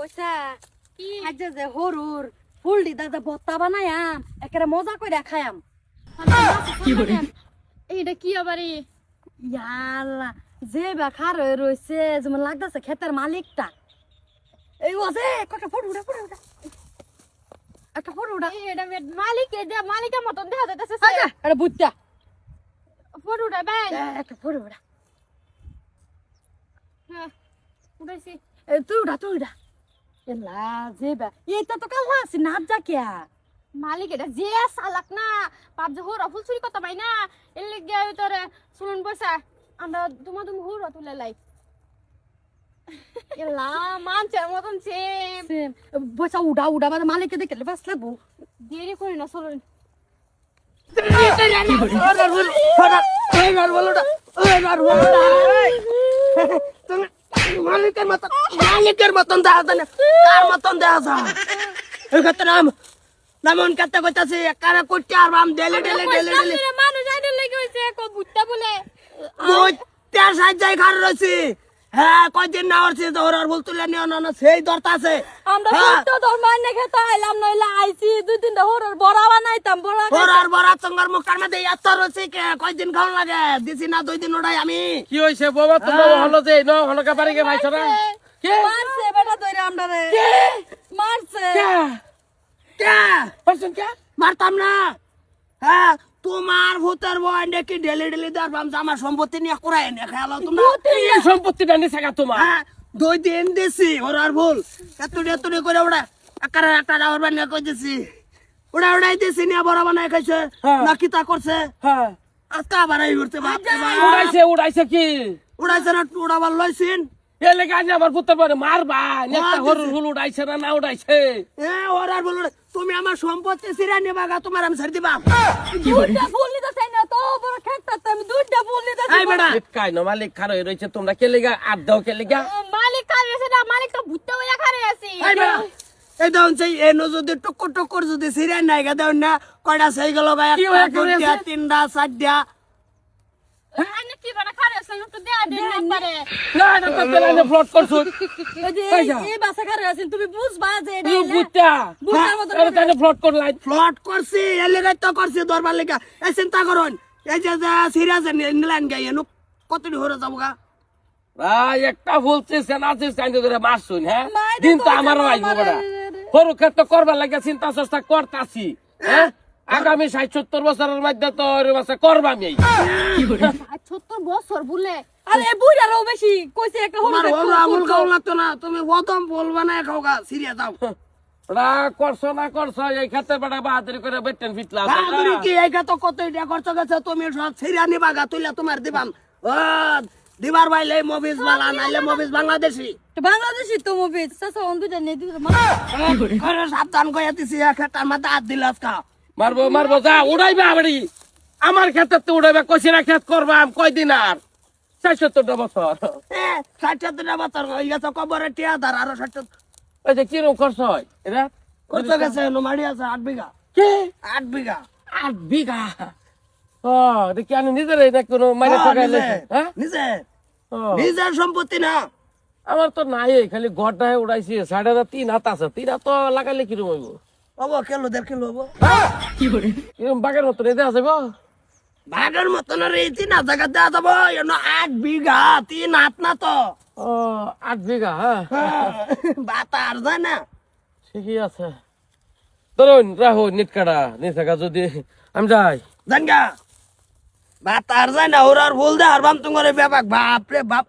বইসা কি? আজ যে হরুর ফুলডি দাদা বত্তা বানায়াম একেবারে মজা করে খায়াম কি করে এইটা কি আবার এ? ইয়াল্লা যে বা খার হয়ে রয়েছে যেমন লাগতেছে ক্ষেতের মালিকটা। এই ও যে কটা ফটো উঠা ফটো উঠা। একটা ফটো উঠা। এটা মালিক এটা মালিকের মতন দেখা যাইতেছে আচ্ছা এটা বুঝতা ফটোটা ভাই একটা ফটো উঠা। হ্যাঁ উঠাইছি। তুই উঠা তুই উঠা। এলা যে এইটা তো কাল আছে নাচ যা কিয়া মালিক এটা যে চালাক না পাপ যে হোরা ফুল চুরি করতে পাই না এর লেগে তোরে শুনুন বসা আমরা তোমার তুমি হুর তুলে লাই এলা মানছে মতন সেম বসা উঠা উঠা মানে মালিককে দেখলে বাস লাগবো দেরি করি না চলুন মালিকের মতন মালিকের মতন দেখা যায় কার মতন দেখা যায় এই কথা নাম নামন কাতে কইতাছে কারে করতে আর বাম ডেলে ডেলে ডেলে ডেলে। মানুষ আইডেল লেগে হইছে কো বুট্টা বলে। মই তার সাহায্য খার রয়েছি। হ্যাঁ কয়দিন না হচ্ছে ওরার বল তুলে নিও না সেই দরতা আছে আমরা হ্যাঁ। তো ধর্ম আইনে খেতে আইলাম নইলে আইছি দুই বড়া ওরার বড়া চঙ্গার মুখার মধ্যে এত কয়দিন খাওয়া লাগে? দিছি না দুই দিন ওটাই আমি। কি হয়েছে বাবা তো বাবা হলো যে ন হলকা পারি গে ভাইছ না? কে? মারছে বেটা ধরে আমরা রে মারছে। কে? পারছেন কে? মারতাম না। হ্যাঁ তোমার ভূতের বয় নাকি ডেলি ডেলি আমার সম্পত্তি নিয়ে খেয়াল তোমরা? তোমার? হ্যাঁ দুই দিন দিছি ওরার ভুল। এতুড়ি এতুড়ি করে ওরা একারে একটা ডাবর বানিয়ে কই দিছি? ওরা ওরাই দিছি নিয়ে বড় বানায় খাইছে হ্যাঁ। না কিতা করছে? হ্যাঁ। আজকে আবার এই বাপ। উড়াইছে উড়াইছে কি? উড়াইছে না উড়াবার লইছিন এ লেগে আজ আমার পুত্র পরে মারবা মার হরুর। হুল উড়াইছে না না উড়াইছে? এ ওরার বল তুমি আমার সম্পত্তি সিরা নিবা গা তোমার আমি ছাড় দিবা। দুইটা ফুল নিতে চাই না তো বড় খেতে আমি দুইটা ফুল নিতে এই বেটা। কাই ন মালিক খার হয়ে রয়েছে তোমরা কে লেগা? আর দাও কে লেগা? মালিক খারে না মালিক তো বুট্টা বলে খারে আছে। এই দাউন সেই এনো যদি টুকুর টুকুর যদি সিরা নাই গা দাউন না কয়টা সেই গেল একটা হয়ে? তিনটা চারটা এই যে যা। এই বাসা খারে আছেন তুমি বুঝবা যে এটা তুই হইলে- বুঝতা? বুঝতার মতো আরে তাহলে ফ্লট করলাই। ফ্লট করছি এর তো করছি দরবার লেগে। এই চিন্তা করুন এই যে সিরিয়াস গাই এনো কতটি হরে যাব গা? একটা ধরে মারছুন হ্যাঁ? দিন তো আমারও রে। বড়া সরু ক্ষেত্রে করবার লাগে চিন্তা চেষ্টা করতাছি হ্যাঁ? আগামী ষাট সত্তর বছরের মধ্যে তো বাসা করবামি আর ছোট্ট বছর বলে? আরে বুড়ারও বেশি কইছে একটা হরর তোমার একটা ওরা আমুল খাও। লাগতো না তুমি বদম বলবা না খাও গা ওরা করছ না করছ এই ক্ষেত্রে বেটা বাহাদুরি করে বেটেন ফিটলা বাহাদুরি কি এইটা তো কত এটা খরচ গেছে তুমি সব সিরিয়া নিবা গা তুইলা তোমার দিবাম। ও দিবার ভাই বাইলে মবিজ বালা নাইলে মবিজ বাংলাদেশি। তো বাংলাদেশি তো মুভি সাসা অন দুইটা নেই দুইটা মা ঘরে সাবধান কইয়া দিছি খেটার মাথা হাত দিল আজকা। মারবো মারবো যা উড়াইবে আবারই আমার ক্ষেত্রে তো উড়াইবে কইছি না ক্ষেত করবাম কয়দিন আর? ষাট সত্তরটা বছর। এ ষাট সত্তরটা বছর হয়ে গেছে কবরে টিয়া ধার আরও ষাট ওই যে কিরম খরচ হয়? এরা? কত গেছে মাড়ি আছে আট বিঘা। কি? আট বিঘা। আট বিঘা? ও দেখি আমি নিজের না কোনো হ্যাঁ, ঠকাই নিজে, লেছে? হ্যাঁ? নিজে। নিজের সম্পত্তি না। আমার তো নাই খালি গড়টায় উড়াইছি সাড়ে হাজার তিন হাত আছে তিন হাত তো লাগাইলে কিরম হইব? হব কিলো দেড় কিলো হব? কিরম বাগের মতন এতে আছে গো। ভাগের মতন রে তিন হাজার টাকা দেওয়া যাব এনো আট বিঘা তিন হাত না তো। ও আট বিঘা হ্যাঁ? বাতা আর যায় না। ঠিকই আছে। ধরুন রাহো নিট কাটা নিচাকা যদি আমি যাই। জানগা ব্যাপাক বাপ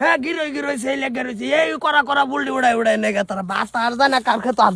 হ্যাঁ গিরোই গিরোই, সেই লেগে রয়েছে এই করা করা, বুলডি উড়াই উড়াই নেগে তারা। বাস আর যায় না কার খেতে আর